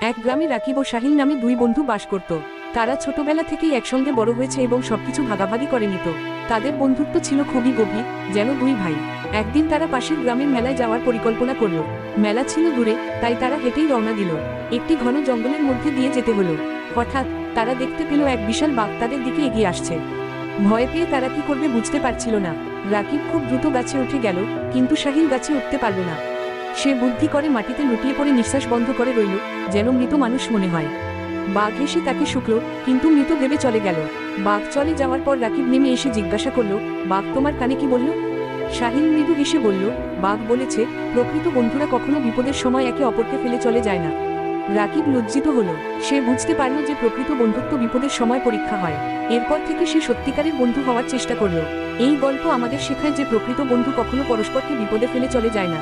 এক গ্রামে রাকিব ও শাহিন নামে দুই বন্ধু বাস করত। তারা ছোটবেলা থেকেই একসঙ্গে বড় হয়েছে এবং সবকিছু ভাগাভাগি করে নিত। তাদের বন্ধুত্ব ছিল খুবই গভীর, যেন দুই ভাই। একদিন তারা পাশের গ্রামের মেলায় যাওয়ার পরিকল্পনা করল। মেলা ছিল দূরে, তাই তারা হেঁটেই রওনা দিল। একটি ঘন জঙ্গলের মধ্যে দিয়ে যেতে হলো। হঠাৎ তারা দেখতে পেল এক বিশাল বাঘ তাদের দিকে এগিয়ে আসছে। ভয় পেয়ে তারা কি করবে বুঝতে পারছিল না। রাকিব খুব দ্রুত গাছে উঠে গেল, কিন্তু শাহিন গাছে উঠতে পারল না। সে বুদ্ধি করে মাটিতে লুটিয়ে পড়ে নিঃশ্বাস বন্ধ করে রইল, যেন মৃত মানুষ মনে হয়। বাঘ এসে তাকে শুকলো, কিন্তু মৃত ভেবে চলে গেল। বাঘ চলে যাওয়ার পর রাকিব নেমে এসে জিজ্ঞাসা করল, বাঘ তোমার কানে কি বলল? শাহিন মৃদু হেসে বলল, বাঘ বলেছে, প্রকৃত বন্ধুরা কখনো বিপদের সময় একে অপরকে ফেলে চলে যায় না। রাকিব লজ্জিত হলো, সে বুঝতে পারল যে প্রকৃত বন্ধুত্ব বিপদের সময় পরীক্ষা হয়। এরপর থেকে সে সত্যিকারের বন্ধু হওয়ার চেষ্টা করল। এই গল্প আমাদের শেখায় যে প্রকৃত বন্ধু কখনো পরস্পরকে বিপদে ফেলে চলে যায় না।